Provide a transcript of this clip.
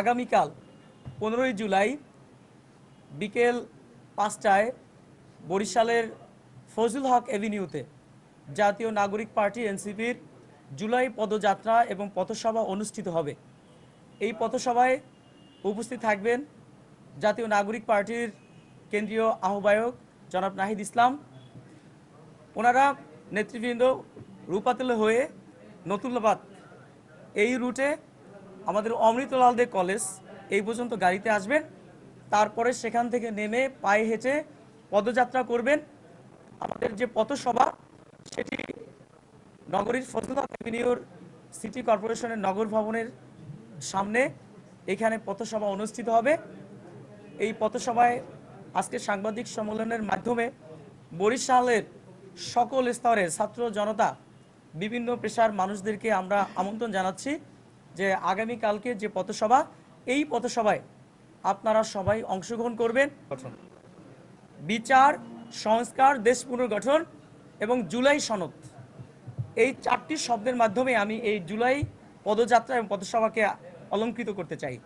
আগামীকাল পনেরোই জুলাই বিকেল পাঁচটায় বরিশালের ফজল হক এভিনিউতে জাতীয় নাগরিক পার্টি এনসিপির জুলাই পদযাত্রা এবং পথসভা অনুষ্ঠিত হবে। এই পথসভায় উপস্থিত থাকবেন জাতীয় নাগরিক পার্টির কেন্দ্রীয় আহ্বায়ক জনাব নাহিদ ইসলাম। ওনারা নেতৃবৃন্দ রূপাতলে হয়ে নতুল্লাবাদ এই রুটে আমাদের অমৃতলাল দে কলেজ, এই পর্যন্ত গাড়িতে আসবেন। তারপরে সেখান থেকে নেমে পায়ে হেঁটে পদযাত্রা করবেন। আমাদের যে পথসভা, সেটি নগরীর ফজলুল হক এভিনিউর সিটি কর্পোরেশনের নগর ভবনের সামনে এখানে পথসভা অনুষ্ঠিত হবে। এই পথসভায় আজকে সাংবাদিক সম্মেলনের মাধ্যমে বরিশালের সকল স্তরের ছাত্র জনতা, বিভিন্ন পেশার মানুষদেরকে আমরা আমন্ত্রণ জানাচ্ছি। যে আগামীকালকে যে পথসভা এই পথসভায় আপনারা সবাই অংশগ্রহণ করবেন। বিচার সংস্কার দেশ পুনর্গঠন এবং জুলাই সনদ। এই চারটি শব্দের মাধ্যমে আমি এই জুলাই পদযাত্রা এবং পথসভাকে অলঙ্কৃত করতে চাই।